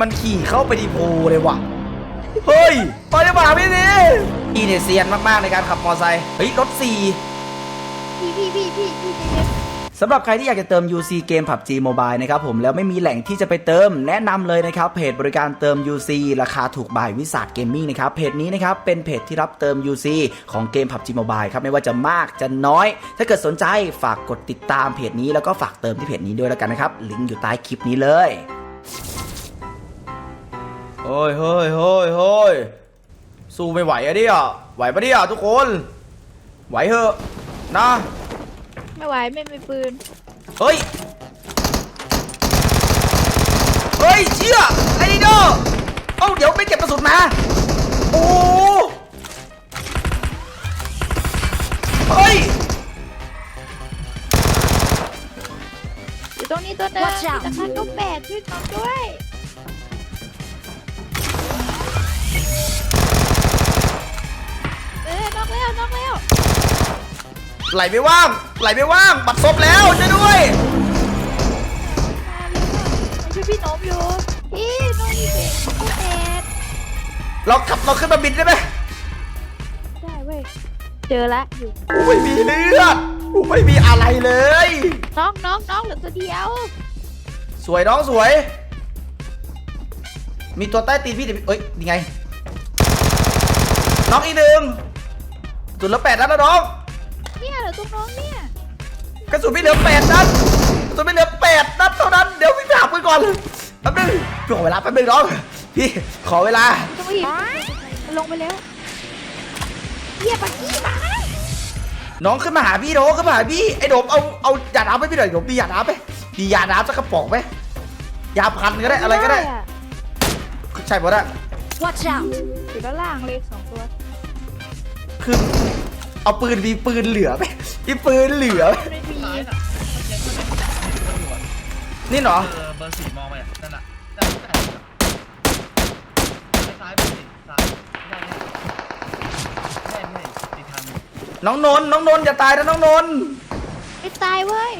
มันขี่เข้าไปดีโพเลยว่ะ เฮ้ยไปได้ป่าพี่นี่พี่เนี่ยเซียนมากๆในการขับมอไซค์เฮ้ยรถสี่พี่พี่พี่พี่พี่ใจเย็นสำหรับใครที่อยากจะเติม UC เกม PUBG Mobile นะครับผมแล้วไม่มีแหล่งที่จะไปเติม แนะนำเลยนะครับเพจบริการเติม UC ราคาถูกบายวิสาทเกมมิ่งนะครับเพจนี้นะครับเป็นเพจที่รับเติม UC ของเกม PUBG Mobile ครับไม่ว่าจะมากจะน้อย ถ้าเกิดสนใจฝากกดติดตามเพจนี้แล้วก็ฝากเติมที่เพจนี้ด้วยแล้วกันนะครับลิงก์อยู่ใต้คลิปนี้เลย ฮ้ยเฮ้ยเฮ้ยเฮ้ยสู้ไม่ไหวอะเนี่ยไหวปะเนี่ยทุกคน ไหวเหอะนะไม่ไหวไม่มีปืน เฮ้ย เฮ้ยเชี่ยไอ้ดิโดเอ้าเดี๋ยวไม่เก็บกระสุนมา โอ้เฮ้ย อยู่ตรงนี้ตัวหนึง Watch out แต่พันก็แปดช่วยน้องด้วย ไหลไม่ว่าง ไหลไม่ว่าง บัดซบแล้วช่วยด้วยมาเร็วมาช่วยพี่โน้มอยู่พี่โน้มอยู่เด็กก็แปดเราขับเราขึ้นมาบินได้ไหมได้เว้ย เจอละอยู่ กูไม่มีเลือดกูไม่มีอะไรเลย น้องน้องน้องเหลือตัวเดียว สวยน้องสวย มีตัวใต้ตีนพี่แต่พี่เอ้ยนี่ไง น้องอีกหนึ่งจุดละแปดนัดแล้วน้อง เนี่ยเหลือตัวน้องเนี่ยกระสุนไม่เหลือแปดนัดกระสุนไม่เหลือแปดนัดเท่านั้น เดี๋ยวพี่ไปหาปืนก่อนแป๊บนึงพี่ขอเวลาแป๊บนึงน้อง พี่ขอเวลาต้องไปมันลงไปแล้วเหี้ยปักกี้มาน้องขึ้นมาหาพี่โดขึ้นมาหาพี่ไอ้โดมเอาเอายาน้ำให้พี่หน่อยโดมมียาน้ำไหมมียาน้ำสักกระป๋องไหมยาพันก็ได้อะไรก็ได้อะใช่ปะเนี่ย Watch out! อยู่ด้านล่างเลยสองตัวคือ เอาปืนมีปืนเหลือไหมมีปืนเหลือไหมไม่มีซ้ายน่ะเมื่อกี้ก็เป็นคนอยู่อะนี่เหรอ เออเบอร์สี่มองไปอะนั่นน่ะแต่แต่ซ้ายเบอร์สี่ซ้ายไม่ได้ไม่ได้ไม่ได้อีกทางหนึ่งน้องนนท์น้องนนท์อย่าตายนะน้องนนท์ไม่ตายเว้ย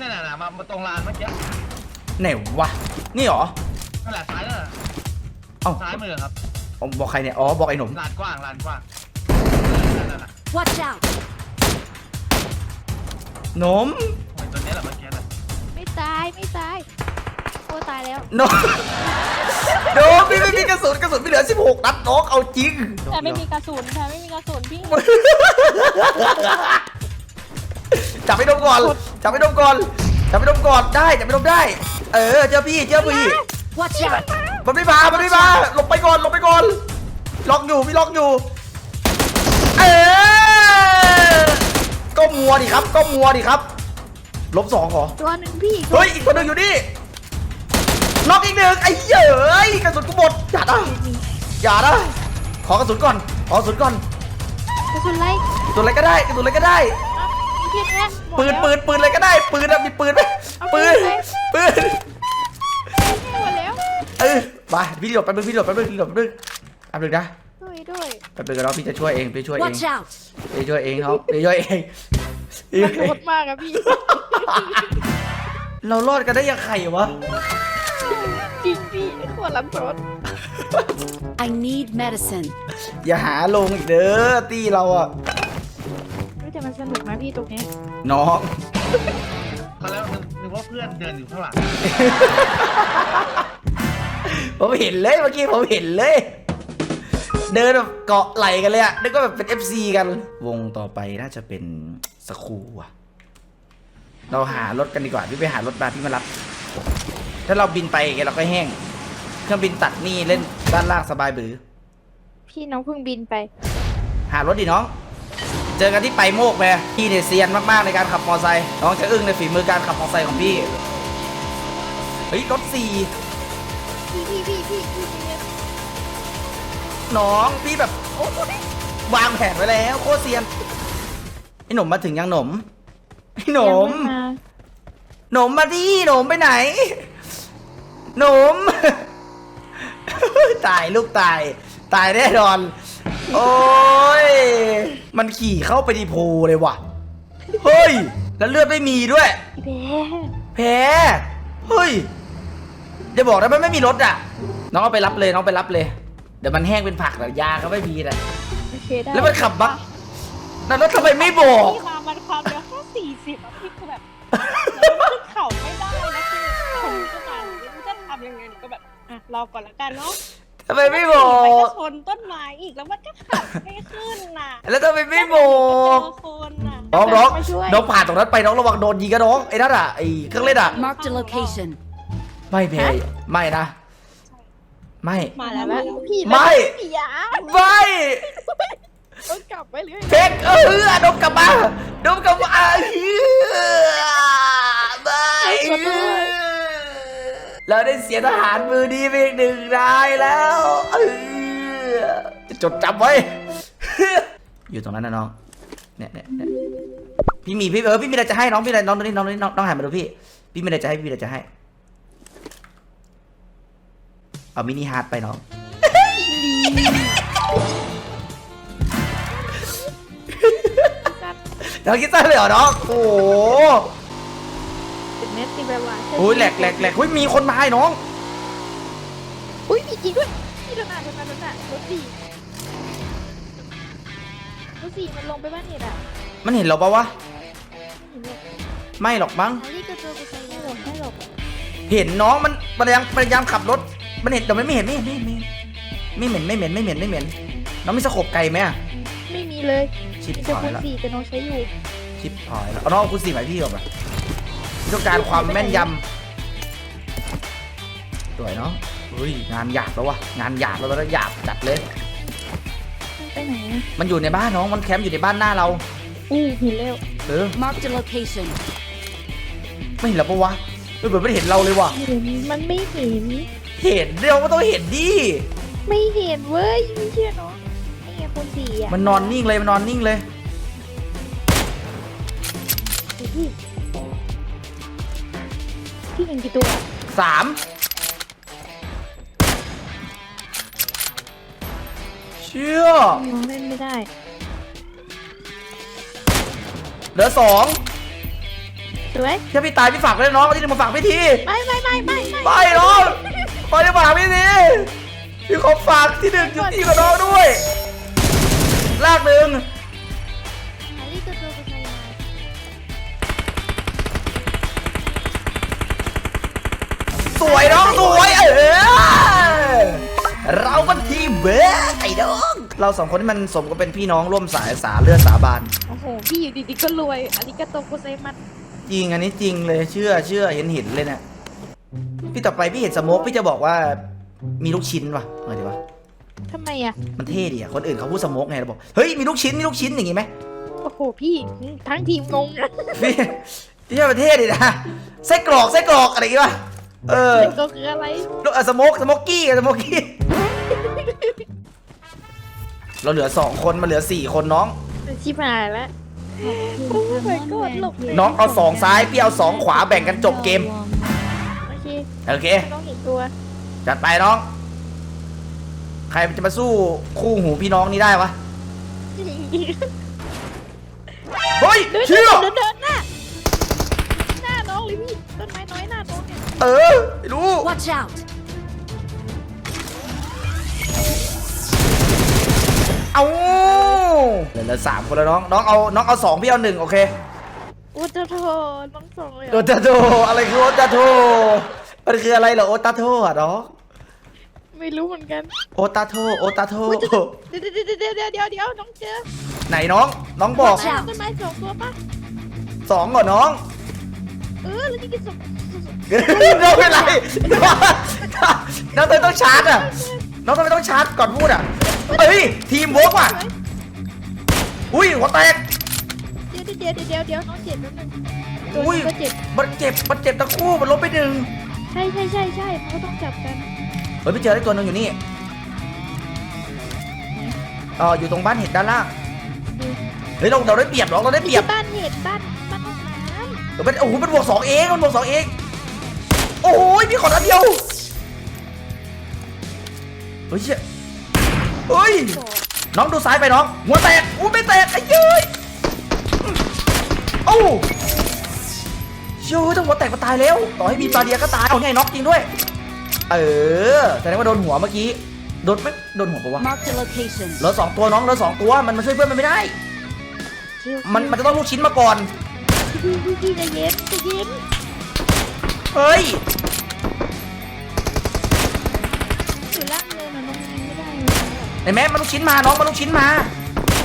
นั่นน่ะน่ะมามาตรงลานเมื่อกี้ไหนวะ นี่เหรอ นั่นแหละซ้ายนั่นน่ะเอ้าซ้ายมือครับเอาบอกใครเนี่ย อ๋อ บอกไอ้หนุ่มลานกว้างลานกว้างนั่นน่ะน่ะ Watch out! หนมโอ้ยตัวนี้แหละเมื่อกี้น่ะไม่ตายไม่ตายโอ้ตายแล้วหนมโดมพี่ไม่มีกระสุนกระสุนไม่เหลือ 16 นัดน้องเอาจริง แต่ไม่มีกระสุนแต่ไม่มีกระสุนพี่จับไอ้ดมก่อน จับไอ้ดมก่อน จับไอ้ดมก่อน ได้ จับไอ้ดมได้ เออ เจ้าพี่ เจ้าพี่ Watch out! มันไม่มา มันไม่มา หลบไปก่อน หลบไปก่อน ล็อกอยู่พี่ล็อกอยู่ ดิครับ ก็มัวดิครับ ลบสองเหรอ ตัวหนึ่งพี่เฮ้ย อีกคนหนึ่งอยู่นี่น็อกอีกหนึ่งไอ้เหี้ยเอ้ยกระสุนกูหมดอย่านะอย่านะขอกระสุนก่อน ขอกระสุนก่อน กระสุนไล่กระสุนอะไรก็ได้กระสุนอะไรก็ได้ เพี้ยนแน่หมดปืนแล้วปืนปืนอะไรก็ได้ ปืนอะมีปืนไหมเอาปืปืนนปืนไปหมดแล้วเออมาพี่หลบแป๊บนึงพี่หลบแป๊บนึงพี่หลบแป๊บนึงแป๊บนึงนะด้วยด้วยแป๊บนึงนะพี่จะช่วยเองพี่ช่วยเอง Watch out! พี่ช่วยเองเขาพี่ช่วยเองพี่ มันช่วยโหเองดมากอะพี่ เรารอดกันได้ยังไงวะ จริงพี่โคตรลับรถ I need medicine. อย่าหาลงอีกเด้อตีเราอะไม่แต่มันสนุกนะพี่ตรงนี้ น้องเขาแล้วนึกนึกว่าเพื่อนเดินอยู่ข้างหลังผมเห็นเลยเมื่อกี้ผมเห็นเลย เดินแบบเกาะไหลกันเลยอะนึกว่าแบบเป็น FC กัน วงต่อไปน่าจะเป็น สครูอะเราหารถกันดีกว่าพี่ไปหารถมาพี่มารับ ถ้าเราบินไปอย่างเงี้ยเราก็แห้ง เครื่องบินตัดนี่เล่นด้านล่างสบายบือ พี่น้องเพิ่งบินไป หารถดิน้อง เจอกันที่ไปโมกไปพี่เนี่ยเซียนมากๆในการขับมอเตอร์ไซค์ น้องจะอึ้งในฝีมือการขับมอเตอร์ไซค์ของพี่ เฮ้ยรถสี่พี่พี่พี่พี่พี่พี่น้องพี่แบบโอ้ยวางแผนไว้แล้ว โคตรเซียน ไอ้หนุ่มมาถึงยังหนุ่มไอ้หนุ่มยังไาหนุ่มมาดิหนุ่มไปไหน หนุ่มตายลูกตาย ตายแน่นอน โอ้ย มันขี่เข้าไปดีโพเลยว่ะ เฮ้ย แล้วเลือดไม่มีด้วย พี่แพ้แพ้เฮ้ยจะบอกนะมันไม่มีรถอะ น้องเอาไปรับเลยน้องไปรับเลย เดี๋ยวมันแห้งเป็นผักแต่ยาก็ไม่มีนะโอเคได้แล้วมันขับบัก นั่นแล้วทำไมไม่บอก พี่ความมันความเร็วแค่สี่สิบอะพี่คือแบบแล้วขึ้นเขาไม่ได้นะคือผมก็มาหนูไม่รู้จะทำยังไงหนูก็แบบอะรอก่อนละกันเนาะทำไมไม่บอไปก็กชนต้นไม้อีกแล้วมันก็ขับไม่ขึ้นน่ะแล้วทำไมไม่บอกเจอคนน่ะน้องน้องน้องผ่านตรงนั้นไปน้องระวังโดนยิงกันน้องไอ้นั่นอะไอ้เครื่องเล่นอะ Marked a location. ไม่เพยไม่นะ ไม่ มาแล้วมาแล้วพี่ไม่ พี่ยาไม่ ต้องกลับไปเลยเพกเออดมกลับมาดมกลับมาเออไม่เราได้เสียทหารมือดีไปอีกหนึ่งนายแล้วเออจะจดจำไว้ อยู่ตรงนั้นนะน้องเนี่ยเนี่ยเนี่ยพี่มีพี่เออพี่มีอะไรจะให้น้องพี่อะไรน้องตรงนี้น้องตรงนี้น้องน้องหันมาดูพี่ พี่มีอะไรจะให้พี่มีอะไรจะให้ เอามินิฮาร์ดไปน้อง น้องคิดสั้นเลยเหรอน้องโอ้โหเป็นเม็ดตีแบบว่าโอ้ยแหลกแหลกแหลกเฮ้ยมีคนมาไอ้น้อง อุ้ยมีจริงด้วยพี่โดนหน้าโดนหน้าโดนหน้ารถสี่รถสี่มันลงไปบ้านเห็ดอะมันเห็นเราปะวะ ไม่เห็นหรอกไม่หรอกมั้งอันนี้ก็เจอกูใส่ไม่หลบไม่หลบเห็นน้องมันพยายามพยายามขับรถ มันเห็นแต่มันไม่เห็นไม่เห็นไม่เห็นไม่เห็นไม่เหม็นไม่เหม็นไม่เหม็นไม่เหม็นน้องมีสกบไกลไหมอะไม่มีเลย ชิปมีหแต่อคูยณแล้วสี่แต่น้องใช้อยู่ชิปหอยแล้วเอาน้องเอาคุณสี่หมายพี่ก่อนปะพี่ต้องการความแม่นยำสวยเนาะเฮ้ยงานหยาบแล้ววะงานหยาบแล้วแล้วหยาบจัดเลย ไปไหนอะมันอยู่ในบ้านน้องมันแคมป์อยู่ในบ้านหน้าเราอู้เห็นแล้วเออ Marked a location. ไม่เห็นเราปะวะเออเหมือนไม่เห็นเราเลยว่ะเห็นมันไม่เห็น เห็นเดี๋ยวก็ต้องเห็นดิไม่เห็นเว้ยไม่เชื่อเนาะนี่ไง คูณสี่อะมันนอนนิ่งเลยมันนอนนิ่งเลยพี่พี่เห็นกี่ตัวอะสามเชื่อน้องเล่นไม่ได้ เหลือสองสวย ถ้าพี่ตายพี่ฝากไว้เลยน้องเอาที่นี่มาฝากพี่ทีไม่ไม่ไม่ไม่ไม่ไปน้องไปที่ฝากพี่ทีพี่ขอฝากที่หนึ่งจุดที่กับน้องด้วย ลากหนึ่งอันนี้ก็ตัวกูใส่มาสวยน้องสวยเออเราเป็นทีมเบสไอ้น้องเราสองคนที่มันสมกับเป็นพี่น้องร่วมสายสาเลือดสาบานโอ้โห พี่อยู่ดีๆก็รวยอันนี้ก็ตัวกูใส่มันจริงอันนี้จริงเลยเชื่อเชื่อเห็นเห็นเลยเนี่ยพี่ต่อไปพี่เห็นสโมกพี่จะบอกว่ามีลูกชิ้นว่ะไงดีวะ ทำไมอะ มันเท่ดีอะคนอื่นเขาพูดสโมกไงเราบอก เฮ้ย มีลูกชิ้น มีลูกชิ้นอย่างงี้ไหมโอ้โห พี่ทั้งทีมงงอะพี่พี่ว่ามันเท่ดีนะไส้กรอกไส้กรอกอะไรอย่างงี้ป่ะ เออแต่ก็คืออะไร ลูกเออสโมกสโมกกี้สโมกกี้ เราเหลือสองคนมาเหลือสี่คนน้อง ชิบหายแล้ว โอ้ยกดหลบเลยน้องเอาสองซ้ายพี่เอาสองขวาแบ่งกันจบเกม โอเค โอเค ต้องเห็นตัว จัดไปน้อง ใครจะมาสู้คู่หูพี่น้องนี้ได้วะ เฮ้ยเดินเชื่อเดินเดินหน้าหน้าน้องเลยพี่ต้นไม้น้อยหน้าน้องเนี่ยเออไม่รู้ Watch out. เอาเหลือเหลือสามคนแล้วน้อง น้องเอาน้องเอาสองพี่เอาหนึ่งโอเคโอ้โหน้องส่งเลยเหรโออตาโตอะไรคือโอตาโตมันคืออะไรเหรอโอตาโตอะน้อง ไม่รู้เหมือนกัน โอตาโตโอตาโตอุ๊ยเดี๋ยวเดี๋ยวเดี๋ยวเดี๋ยวเดี๋ยวเดี๋ยวน้องเจอไหนน้อง น้องบอก Watch out ต้นไม้สองตัวปะสองก่อนน้อง เออแล้วนี่กินสองน้องเป็นไรน้องทำไมต้องชาร์จอะน้องทำไมต้องชาร์จก่อนพูดอะเฮ้ยทีมเวิร์กว่ะอุ้ยหัวแตกเดี๋ยวเดี๋ยวเดี๋ยวเดี๋ยวเดี๋ยวน้องเจ็บแป๊บนึงตัวอุ้ยนี้ก็เจ็บมันเจ็บมันเจ็บทั้งคู่มันลบไปหนึ่งใช่ใช่ใช่ใช่มันก็ต้องจับกันเฮ้ยไปเจอได้ตัวหนึงอยู่นี่อ๋ออยู่ตรงบ้านเห็ดด้านล่างเฮ้ยเราเราได้เปรียบเราเราได้เปรียบบ้านเห็ดบ้านบ้านห้องน้เดี๋ยวมันโอ้โหมันบวกสองเองมันบวกสองเองโอ้ยพี่ขอนัดเดียวเฮ้ยเชี่ยเฮ้ยำโอ้น้องดูซ้ายไปน้องหัวแตกอู้ไม่แตกไอ้เย้ยโอ้เชื่อถ้าหัวแตกก็ตายแล้วต่อให้มีปลาเดียก็ตายเอาไงน็อกจริงด้วย เออแสดงว่าโดนหัวเมื่อกี้โดนไม่โดนหัวปะวะ Mark the location. เหลือสองตัวน้องเหลือสองตัวมันมาช่วยเพื่อนมันไม่ได้ชิวมันมันจะต้องลูกชิ้นมาก่อน พี่พี่พี่ใจะเย็นใจะเย็นเฮ้ย อยู่ล่างเลยนะน้องยิงไม่ได้เลยไอ้แม่มันลูกชิ้นมาน้องมันลูกชิ้นมา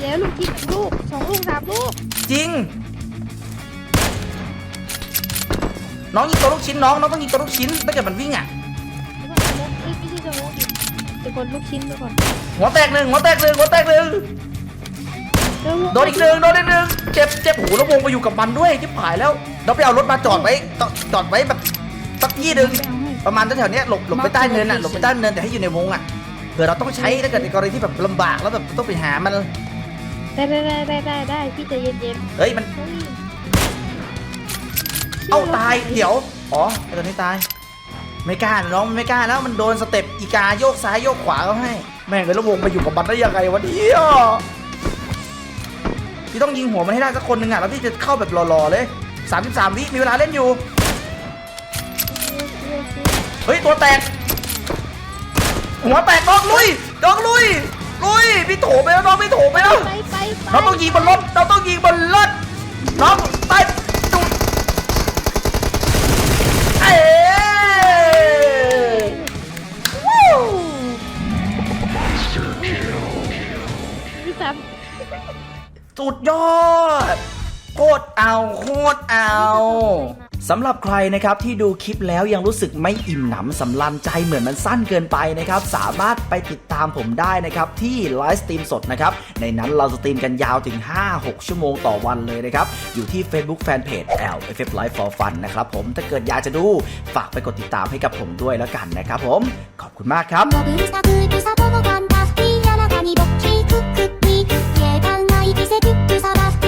แล้วลูกกินลูกสองลูกสามลูกจริง น้องยิงตัวลูกชิ้นน้องน้องต้องยิงตัวลูกชิ้นถ้าเกิดมันวิ่งอะ เดี๋ยวกดลูกชิ้นไปก่อนหัวแตกหนึ่งหัวแตกหนึ่งหัวแตกหนึ่งแล้ววงโดนอีกหนึ่งโดนอีกหนึ่งเจ็บเจ็บหูแล้ววงไปอยู่กับมันด้วยที่ผายแล้วเราไปเอารถมาจอดไว้จอดไว้แบบสักยี่หนึ่งไปเอาให้ประมาณแถวๆเนี้ยหลบหลบไปใต้เนินอะหลบไปใต้เนินแต่ให้อยู่ในวงอะเผื่อเราต้องใช้ถ้าเกิดในกรณีที่แบบลำบากแล้วแบบต้องไปหามันได้ได้ได้ได้ได้ได้พี่ใจะเย็นเย็นเฮ้ยมันๆเฮ้ยเอ้าตายเดี๋ยวอ๋อไอ้ตัวนี้ตาย ไม่กล้าน้องมันไม่กล้าแล้วมันโดนสเต็ปอีกาโยกซ้ายโยกขวาเขาให้ แม่งเลยแล้ววงไปอยู่กับมันได้ยังไงวะเนี่ยพี่ต้องยิงหัวมันให้ได้สักคนหนึ่งอะแล้วพี่จะเข้าแบบรอๆเลย33วิมีเวลาเล่นอยู่เฮ้ยตัวแตกหัวแตกน้องลุยน้องลุยลุยพี่โถไปแล้วน้องพี่โถไปแล้วไปไปไปน้องต้องยิงบนรถน้องต้องยิงบนรถน้องไป สุดยอด โคตรเอาโคตรเอาสำหรับใครนะครับที่ดูคลิปแล้วยังรู้สึกไม่อิ่มหนำสำลันใจเหมือนมันสั้นเกินไปนะครับ สามารถไปติดตามผมได้นะครับ ที่ไลฟ์สตรีมสดนะครับ ในนั้นเราสตรีมกันยาวถึง 5-6 ชั่วโมงต่อวันเลยนะครับ อยู่ที่ Facebook Fanpage L F F Live for Fun นะครับผมถ้าเกิดอยากจะดู ฝากไปกดติดตามให้กับผมด้วยแล้วกันนะครับผม ขอบคุณมากครับ ぜピッピ